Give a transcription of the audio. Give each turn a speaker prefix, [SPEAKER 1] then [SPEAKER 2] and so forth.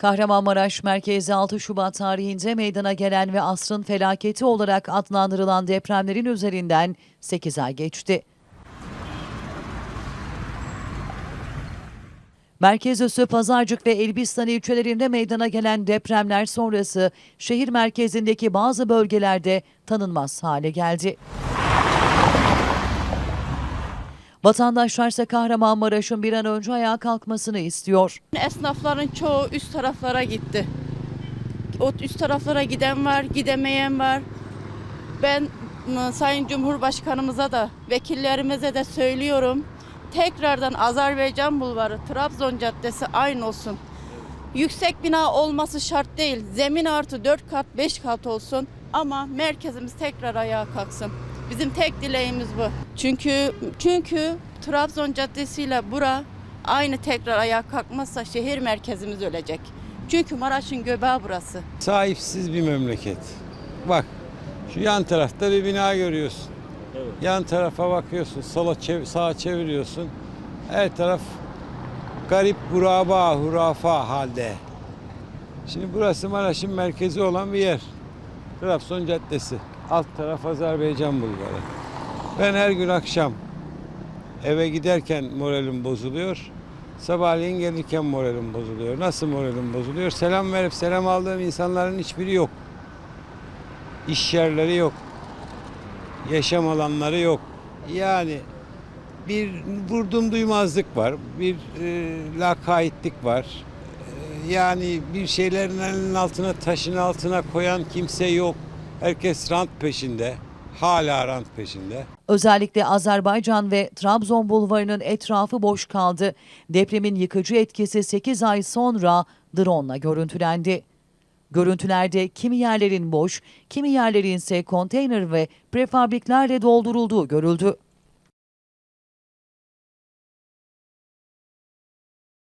[SPEAKER 1] Kahramanmaraş merkezi 6 Şubat tarihinde meydana gelen ve asrın felaketi olarak adlandırılan depremlerin üzerinden 8 ay geçti. Merkez üssü Pazarcık ve Elbistan ilçelerinde meydana gelen depremler sonrası şehir merkezindeki bazı bölgelerde tanınmaz hale geldi. Vatandaşlar ise Kahramanmaraş'ın bir an önce ayağa kalkmasını istiyor.
[SPEAKER 2] Esnafların çoğu üst taraflara gitti. O üst taraflara giden var, gidemeyen var. Ben ıı, Sayın Cumhurbaşkanımıza da, vekillerimize de söylüyorum. Tekrardan Azerbaycan Bulvarı, Trabzon Caddesi aynı olsun. Yüksek bina olması şart değil. Zemin artı 4 kat, 5 kat olsun. Ama merkezimiz tekrar ayağa kalksın. Bizim tek dileğimiz bu. Çünkü çünkü Trabzon Caddesi ile bura aynı tekrar ayağa kalkmazsa şehir merkezimiz ölecek. Çünkü Maraş'ın göbeği burası.
[SPEAKER 3] Sahipsiz bir memleket. Bak şu yan tarafta bir bina görüyorsun. Yan tarafa bakıyorsun, sola çev- sağa çeviriyorsun. Her taraf garip huraba, hurafa halde. Şimdi burası Maraş'ın merkezi olan bir yer. Trabzon Caddesi. Alt taraf Azerbaycan Bulvarı. Ben her gün akşam eve giderken moralim bozuluyor. Sabahleyin gelirken moralim bozuluyor. Nasıl moralim bozuluyor? Selam verip selam aldığım insanların hiçbiri yok. İş yerleri yok. Yaşam alanları yok. Yani bir vurdum duymazlık var. Bir e, lakaytlık var. E, yani bir şeylerin elinin altına, taşın altına koyan kimse yok. Herkes rant peşinde. Hala rant peşinde.
[SPEAKER 1] Özellikle Azerbaycan ve Trabzon bulvarının etrafı boş kaldı. Depremin yıkıcı etkisi 8 ay sonra drone'la görüntülendi. Görüntülerde kimi yerlerin boş, kimi yerlerin ise konteyner ve prefabriklerle doldurulduğu görüldü.